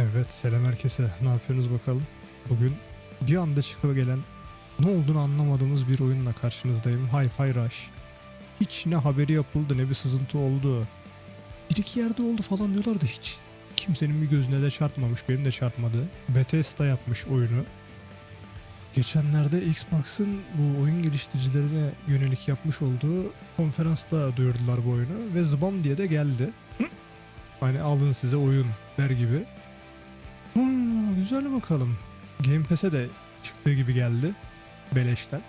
Evet selam herkese. Ne yapıyorsunuz bakalım? Bugün bir anda çıkıp gelen ne olduğunu anlamadığımız bir oyunla karşınızdayım. Hi-Fi Rush. Hiç ne haberi yapıldı ne bir sızıntı oldu. Bir iki yerde oldu falan diyorlar da hiç kimsenin bir gözüne de çarpmamış. Benim de çarpmadı. Bethesda yapmış oyunu. Geçenlerde Xbox'ın bu oyun geliştiricilerine yönelik yapmış olduğu konferansta duyurdular bu oyunu ve zıbam diye de geldi. Hani alın size oyun der gibi. Güzel bakalım. Game Pass'e de çıktığı gibi geldi. Beleşten.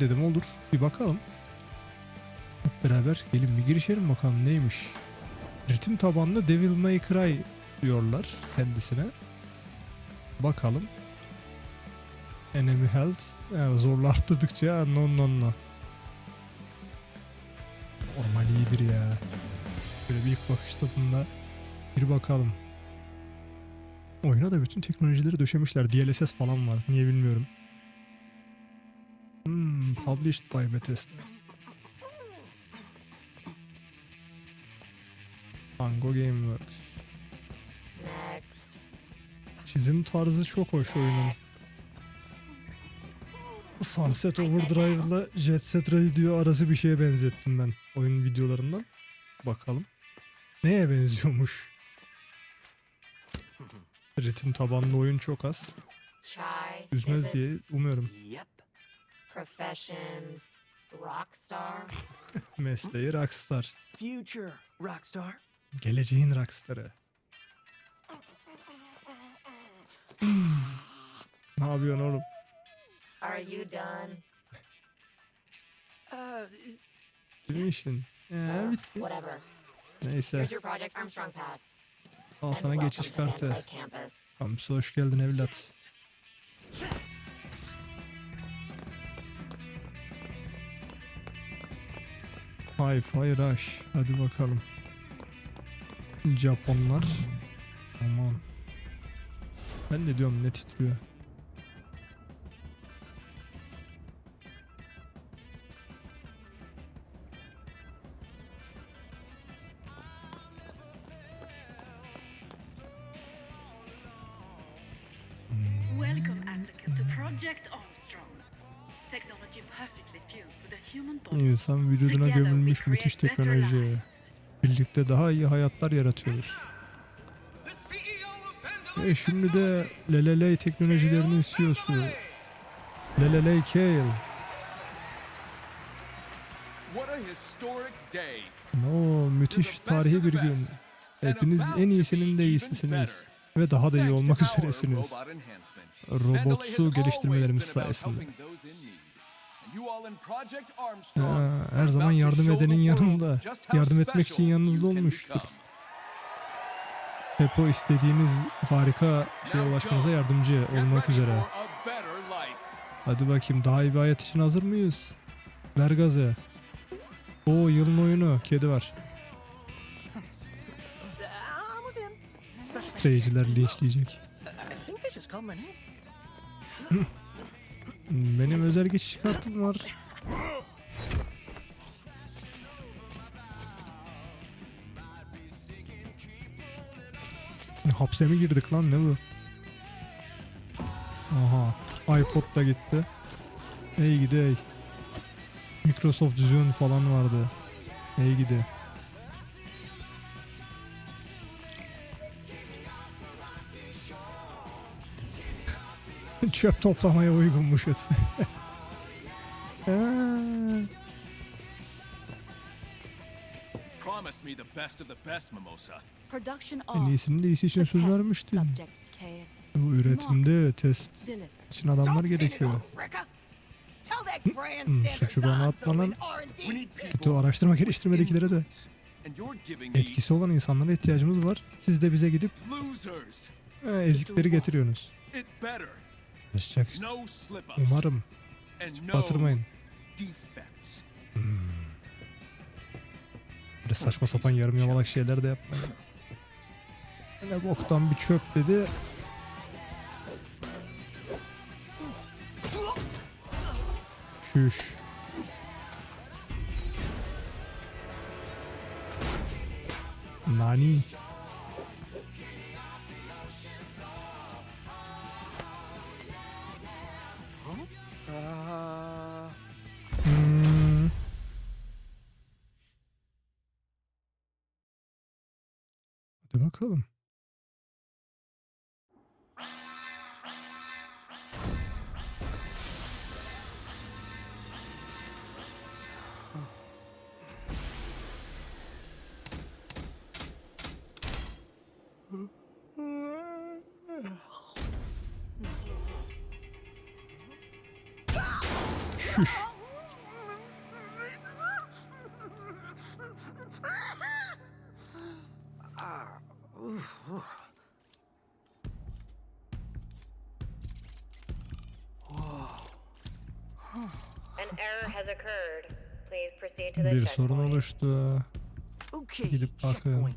Dedim olur bir bakalım. Hep beraber gelin bir girişelim bakalım neymiş. Ritim tabanlı Devil May Cry diyorlar kendisine. Bakalım. Enemy Health. Yani zorla arttırdıkça no no no. Normal iyidir ya. Böyle bir ilk bakış tadında bir bakalım. Oyuna da bütün teknolojileri döşemişler. DLSS falan var. Niye bilmiyorum. Hmm, published by Bethesda. Tango Gameworks. Çizim tarzı çok hoş oyunun. Sunset Overdrive'la Jet Set Radio arası bir şeye benzettim ben oyun videolarından. Bakalım. Neye benziyormuş? Ritim tabanlı oyun çok az. Üzmez diye umuyorum. Yep. Profession. Rockstar. Mesleği rockstar. Future rockstar. Geleceğin rockstarı. Ne yapıyorsun oğlum? Are you done? Uh, Senin işin. Ee, bitti. Whatever. Neyse. Here's your Project Armstrong pass. Al sana geçiş kartı. Kamsa hoş geldin evlat. Hi-Fi Rush. Hadi bakalım. Japonlar. Aman. Ben de diyorum ne titriyor. İnsan vücuduna gömülmüş müthiş teknoloji. Birlikte daha iyi hayatlar yaratıyoruz. E şimdi de Leleley teknolojilerinin CEO'su Leleley Kale. What a historic day. No, müthiş tarihi bir gün. Hepiniz en iyisinin de iyisisiniz. Ve daha da iyi olmak üzeresiniz. Robotsu geliştirmelerimiz sayesinde. Ha, her zaman yardım edenin yanında, just how yardım etmek için special yanınızda olmuştur. Hep o istediğiniz harika şeye ulaşmanıza yardımcı olmak üzere. Hadi bakayım daha iyi bir hayat için hazır mıyız? Ver gazı. Oo yılın oyunu. Kedi var. Strayciler linçleyecek. Benim özel geçiş kartım var. Hapse mi girdik lan ne bu? Aha iPod da gitti. Ey gidi ey. Microsoft Zune falan vardı. Ey gidi. Çöp toplamaya uygunmuşuz. Promised me the best of the best, Mimosa. Production en iyisinin de iyisi için söz vermiştin. Bu üretimde ve test için adamlar gerekiyor. Hmm, suçu bana atma lan. We need Kötü araştırma geliştirmedekilere de etkisi olan insanlara ihtiyacımız var. Siz de bize gidip e, ezikleri getiriyorsunuz. Ups. Umarım no batırmayın. defects. Böyle saçma sapan yarım yamalak şeyler de yapmayın. Ne boktan bir çöp dedi. Şuş. Nani? Bakalım. Şuş. Bir sorun oluştu. Gidip bakın.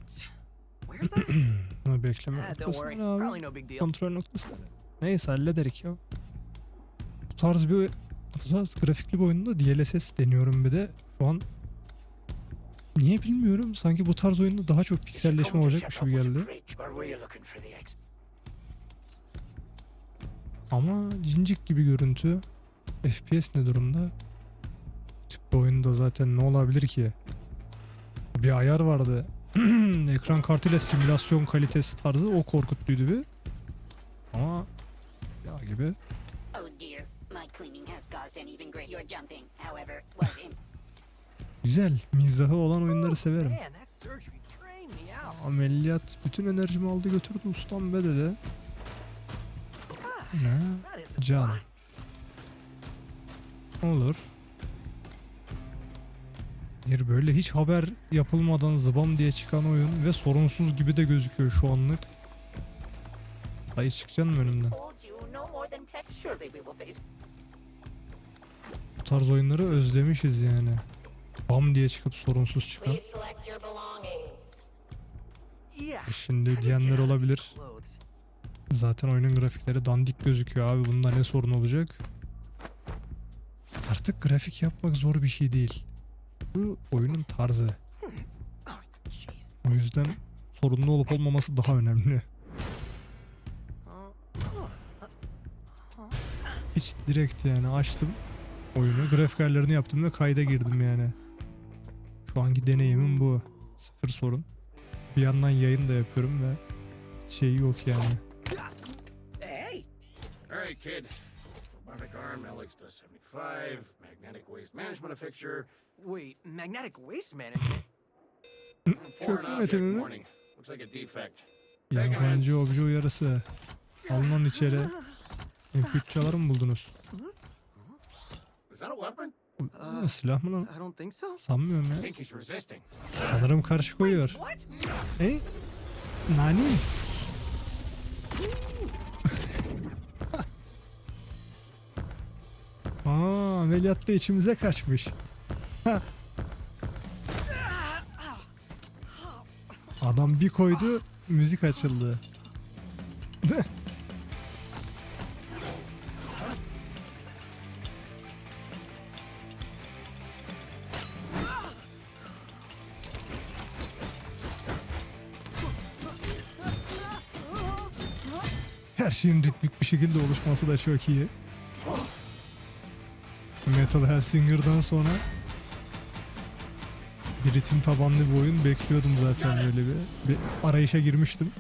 Ama bekleme ah, don't noktası worry. ne abi? Kontrol noktası. Neyse hallederik ya. Bu tarz bir bu tarz grafikli bir oyunda DLSS deniyorum bir de. Şu an niye bilmiyorum. Sanki bu tarz oyunda daha çok pikselleşme olacakmış gibi geldi. Ama cincik gibi görüntü. FPS ne durumda? Bu oyunda zaten ne olabilir ki? Bir ayar vardı. Ekran kartıyla simülasyon kalitesi tarzı o korkutluydu bir. Ama ya gibi. Oh Güzel. Mizahı olan oyunları severim. Ameliyat bütün enerjimi aldı götürdü ustam be dedi. Ne? Hit the Can. Olur. Bir böyle hiç haber yapılmadan zıbam diye çıkan oyun ve sorunsuz gibi de gözüküyor şu anlık. Dayı çıkacaksın mı önümden? Bu tarz oyunları özlemişiz yani. Bam diye çıkıp sorunsuz çıkan. Yeah. Şimdi diyenler olabilir. Zaten oyunun grafikleri dandik gözüküyor abi. Bunda ne sorun olacak? Artık grafik yapmak zor bir şey değil. Bu oyunun tarzı. O yüzden sorunlu olup olmaması daha önemli. Hiç direkt yani açtım oyunu. Grafik ayarlarını yaptım ve kayda girdim yani. Şu anki deneyimim bu. Sıfır sorun. Bir yandan yayın da yapıyorum ve şey yok yani. Hey, All right, kid. Robotic arm, LX-75, magnetic waste management fixture. wait, magnetic waste management? Foreign object yönetimi mi? warning. Looks like a defect. Yabancı obje uyarısı. Alman içeri. MP3 çalar mı buldunuz? Is that a weapon? Aa, silah mı lan? I don't think so. Sanmıyorum I ya. think he's resisting. Sanırım karşı koyuyor. What? E? Nani? Aa, ameliyatta içimize kaçmış. Adam bir koydu, müzik açıldı. Her şeyin ritmik bir şekilde oluşması da çok iyi. Metal Helsinger'dan sonra bir ritim tabanlı bir oyun bekliyordum zaten böyle bir. Bir arayışa girmiştim.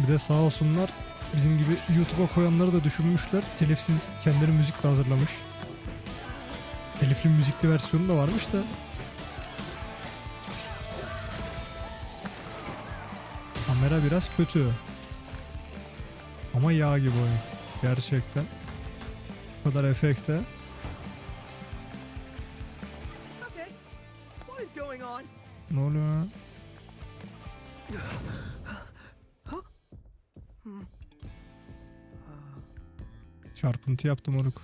Bir de sağ olsunlar bizim gibi YouTube'a koyanları da düşünmüşler. Telifsiz kendileri müzik de hazırlamış. Telifli müzikli versiyonu da varmış da Kamera biraz kötü. Ama yağ gibi oyun. Gerçekten. Bu kadar efekte. Okay. What is going on? Ne oluyor lan? Çarpıntı yaptım oruk.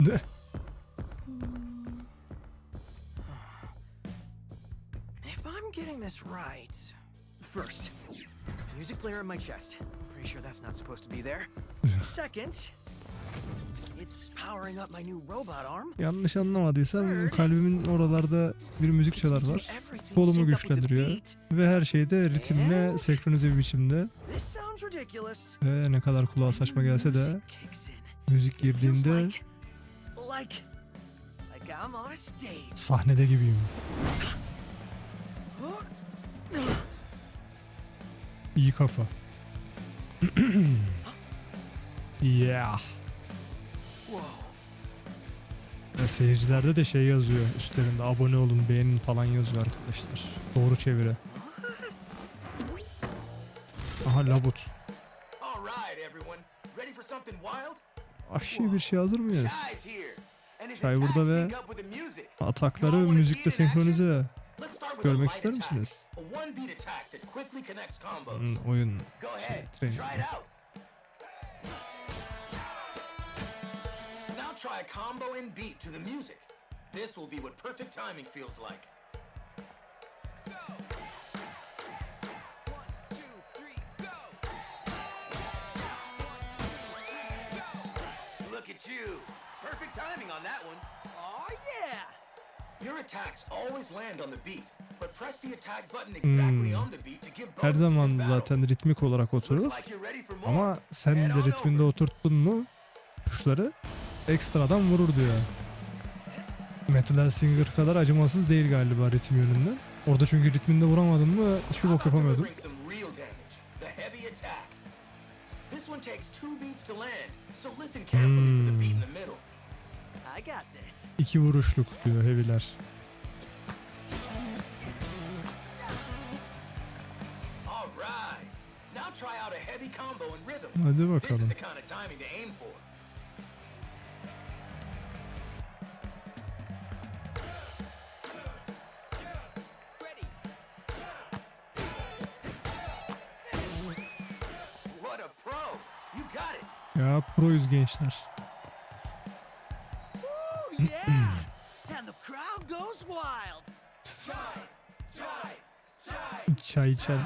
Ne? If I'm getting this right, first, music player in my chest. Pretty sure that's not supposed to be there. Second, it's powering up my new robot arm. Yanlış anlamadıysam kalbimin oralarda bir müzik çalar var. Kolumu güçlendiriyor. Ve her şeyde ritimle senkronize bir biçimde. Ve ne kadar kulağa saçma gelse de müzik girdiğinde. Sahnede gibiyim. İyi kafa. yeah. Whoa. Ve seyircilerde de şey yazıyor üstlerinde abone olun beğenin falan yazıyor arkadaşlar. Doğru çeviri. Aha labut. Vahşi bir şey hazır mıyız? Burada ve. Atakları müzikle senkronize. Let's start with Görmek a ister misiniz? A one beat attack that quickly connects combos. Hmm, oyun. Go ahead. training. Try it out. Now try a combo and beat to the music. This will be what perfect timing feels like. Look at you. Perfect timing on that one. Oh yeah! Your attacks always land on the beat, but press the attack button exactly on the beat to give Hmm. Her zaman zaten ritmik olarak oturur. Ama sen de ritminde oturttun mu tuşları ekstradan vurur diyor. Metal Hellsinger kadar acımasız değil galiba ritim yönünden. Orada çünkü ritminde vuramadın mı hiçbir bok yapamıyordun. delivering İki vuruşluk diyor heavy'ler. All right. Now try out a heavy combo and rhythm. Hadi This is bakalım. the kind of Çay içen.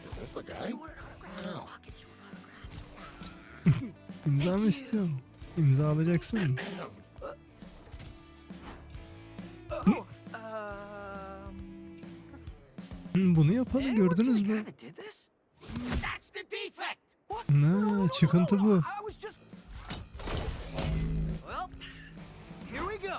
Is this the guy? İmza mı istiyorsun? İmza What? Ne, No, no, no, çıkıntı no, bu. I was just. Well, here we go.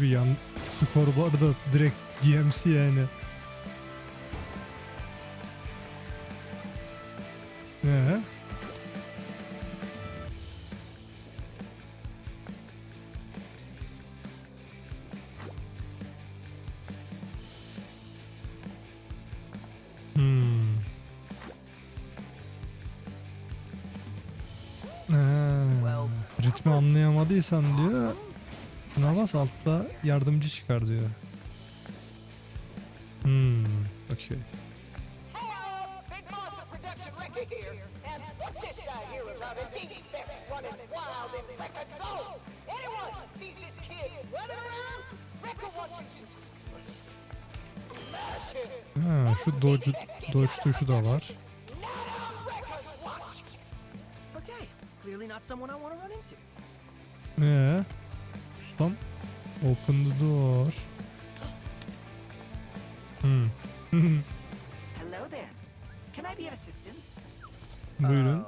Harbi yan skor bu arada direkt DMC yani. Ee? Hmm. Ha, ritmi anlayamadıysan diyor Şuna bas altta yardımcı çıkar diyor. Hmm, okey. Ha, şu dodge, dodge tuşu da var. Okay, clearly not someone I want to run into. Ee, open the door. Hmm. Hello there. Can I be of assistance? Buyurun. Uh,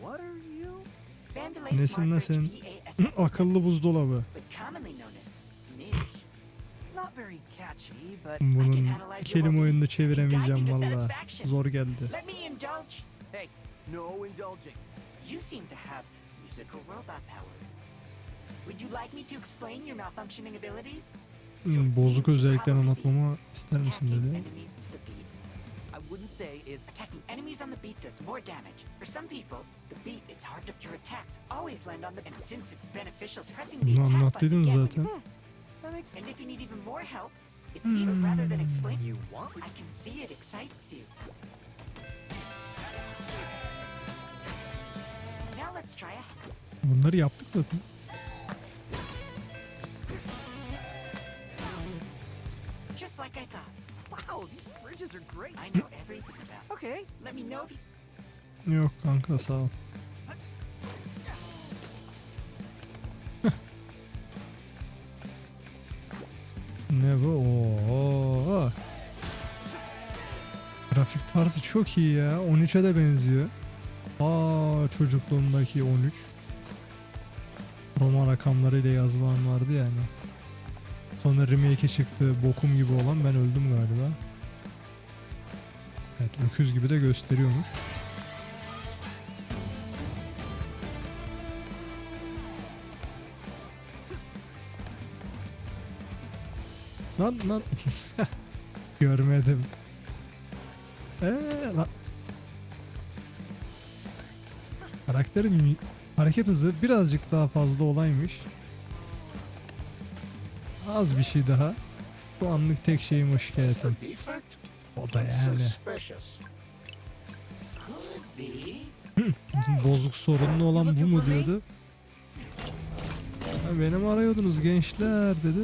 what are you? Vandalay Nesin nesin? EASS, Akıllı buzdolabı. Bunun kelime oyununu çeviremeyeceğim valla. Zor geldi. Hey, no indulging. You seem to have musical robot powers. Would you like me to explain your malfunctioning abilities? So Hmm, it Bozuk özelliklerini anlatmamı ister misin dedi. I wouldn't say it's Attacking enemies on the beat does more damage. For some people, the beat is hard if your attacks always land on the and since it's beneficial pressing the Bunu attack button zaten. makes And if you need even more help, It seems rather than explain, You want? I can see it excites you. Now let's try a Bunları yaptık zaten. Like I thought. Wow, these bridges are great. I know everything about. it. Okay. Let me know if you. Yok kanka sağ ol. ne bu? Oo. Grafik tarzı çok iyi ya. 13'e de benziyor. Aa çocukluğumdaki 13. Roma rakamlarıyla yazılan vardı yani. Sonra remake'e çıktı. Bokum gibi olan ben öldüm galiba. Evet öküz gibi de gösteriyormuş. Lan lan. Görmedim. Eee lan. Karakterin hareket hızı birazcık daha fazla olaymış. Az bir şey daha. Şu anlık tek şeyim the defect? O da yani. Bozuk sorunlu olan bu mu diyordu. Ha, beni mi arıyordunuz gençler dedi.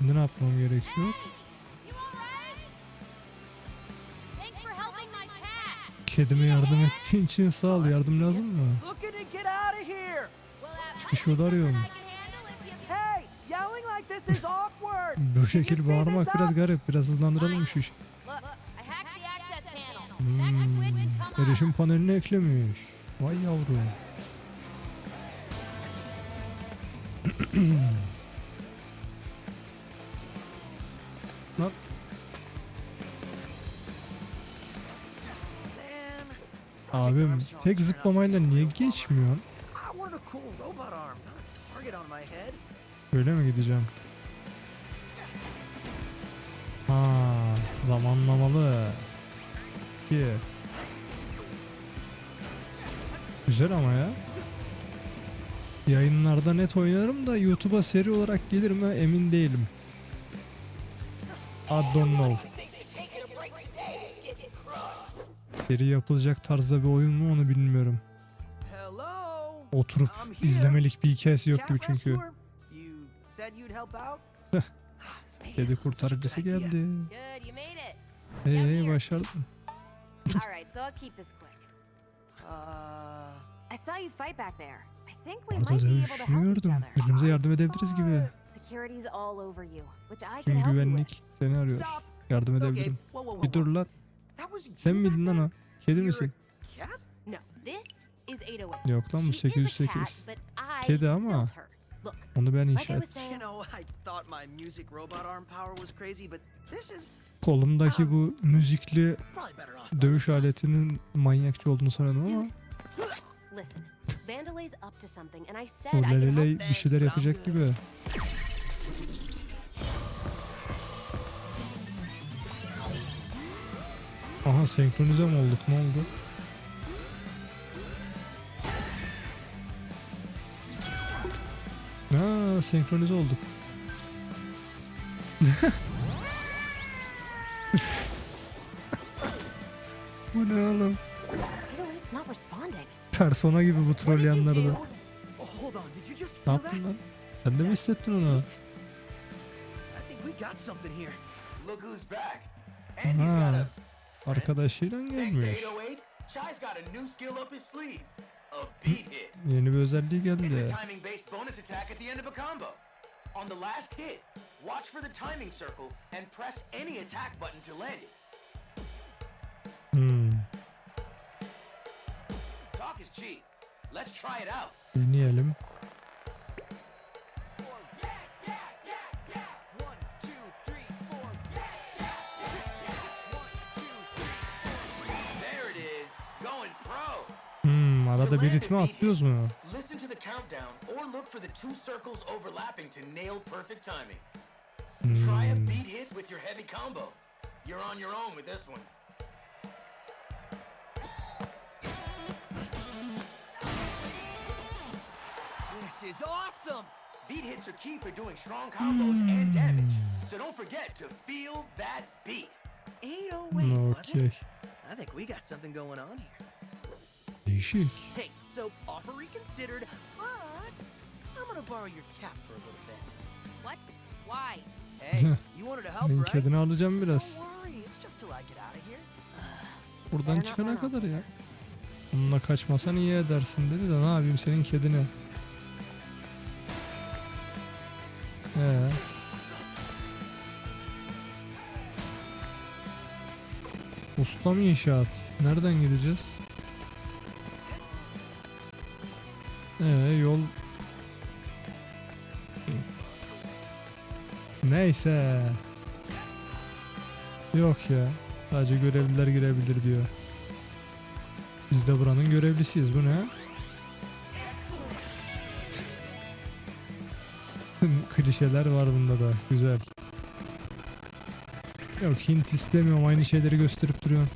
Şimdi ne yapmam gerekiyor? Kedime yardım ettiğin için sağ ol. Yardım lazım mı? Çıkış yolu arıyorum. Bu şekil bağırmak biraz garip. Biraz hızlandıralım şu işi. Hmm, erişim panelini eklemiş. Vay yavrum. abim tek zıplamayla niye geçmiyorsun? Böyle mi gideceğim? Ha, zamanlamalı. Ki. Güzel ama ya. Yayınlarda net oynarım da YouTube'a seri olarak gelir mi emin değilim. I don't know. Seri yapılacak tarzda bir oyun mu onu bilmiyorum. Oturup izlemelik bir hikayesi yok gibi çünkü. Kedi kurtarıcısı geldi. Hey hey başardın. Uh, I saw you fight back there. I think we Burada might be able to dövüşünü help each gördüm. other. Birbirimize yardım edebiliriz gibi. Security's all over you, which I Tüm can help you with. güvenlik seni arıyor. stop. Yardım Okay, edebilirim. whoa, whoa, whoa. Bir dur lan. That was Sen you miydin lan o? Kedi misin? a cat? No, this is 808. Yok lan bu She is a 808. cat, but I Kedi ama. built her. Look, Onu ben inşa ettim. You saying, know, I thought my music robot arm power was crazy, but this is Kolumdaki bu müzikli probably better off. by dövüş aletinin manyakça olduğunu sanıyordum ama listen, Vandelay's up to something, and I said o I could help. Lelele bir şeyler yapacak gibi. Aha senkronize mi olduk ne oldu? Aa senkronize olduk. Bu ne oğlum? 808's not responding. Persona gibi bu you just Ne yaptın lan? Sen de mi hissettin onu? Aha. Arkadaşıyla Thanks to gelmiş. 808, Chai's got a new skill up his sleeve. A beat hit. Yeni bir özelliği geldi. a timing based bonus attack at the end of a combo. On the last hit, watch for the timing circle and press any attack button to land it. Hmm. Talk is cheap. Let's try it out. Deneyelim. Hmm, To arada bir ritme a beat atlıyoruz hit, mu? Listen to the countdown or look for the two circles overlapping to nail perfect timing. Try a Hmm. beat hit with your heavy combo. You're on your own with this one. This is awesome! Beat hits are key for doing strong combos and damage. So don't forget to feel that beat. 808, was it? I think we got something going on here. Değişik. Hey, so offer reconsidered, but I'm gonna borrow your cap for a little bit. What? Why? Hey, you wanted to help, Senin right? kedini alacağım biraz. Worry, it's just till I get out of here. Buradan çıkana kadar ya. Onunla kaçmasan iyi edersin dedi de ne yapayım senin kedini. Ee. Ustam inşaat. Nereden gideceğiz? Ee yol... Neyse. Yok ya. Sadece görevliler girebilir diyor. Biz de buranın görevlisiyiz. Bu ne? Klişeler var bunda da. Güzel. Yok hint istemiyorum. Aynı şeyleri gösterip duruyorum.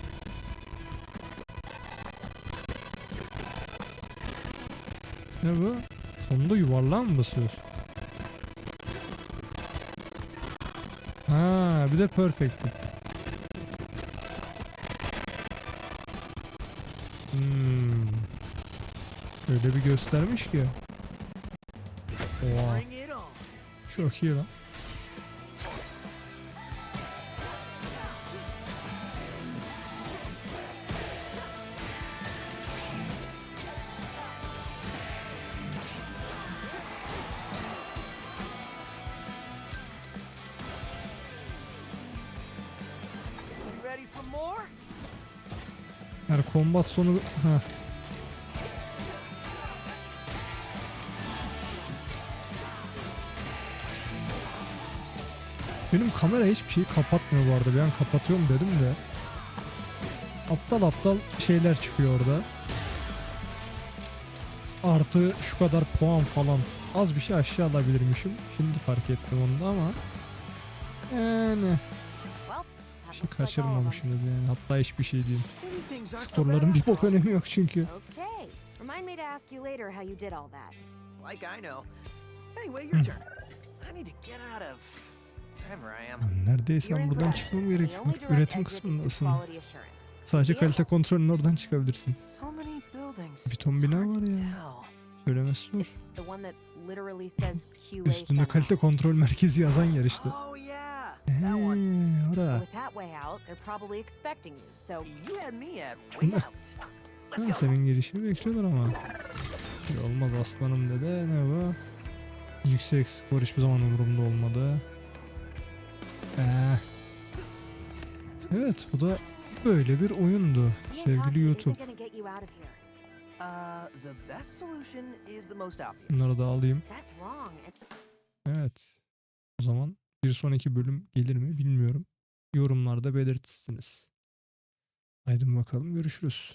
Ne bu? Sonunda yuvarlığa mı basıyoruz? Ha, bir de perfect. Hmm. Öyle bir göstermiş ki. Oha. Çok iyi lan. Sonu... Heh. Benim kamera hiçbir şeyi kapatmıyor bu arada. Ben kapatıyorum dedim de. Aptal aptal şeyler çıkıyor orada. Artı şu kadar puan falan. Az bir şey aşağı alabilirmişim. Şimdi fark ettim onu da ama. Yani bir şey kaçırmamışsınız yani. Hatta hiçbir şey değil. Skorların bir bok önemi yok çünkü. Okay. Remind me to ask you later how you did all that. Like I know. Anyway, your turn. I need to get out of wherever I am. Lan buradan çıkmam gerekiyor. Üretim kısmındasın. Sadece kalite kontrolünün oradan çıkabilirsin. Bir ton bina var ya. Söylemesi zor. Üstünde kalite kontrol merkezi yazan yer işte. Oh yeah, Eee that one. ora. With that way out, they're probably expecting you. So You had me at way out. Ha, Let's go. senin girişini bekliyorlar ama. Şey olmaz aslanım dede ne bu? Yüksek skor hiçbir zaman umurumda olmadı. Ee. Evet bu da böyle bir oyundu sevgili YouTube. Uh. Bunları da alayım. Evet. O zaman bir sonraki bölüm gelir mi bilmiyorum. Yorumlarda belirtirsiniz. Haydi bakalım görüşürüz.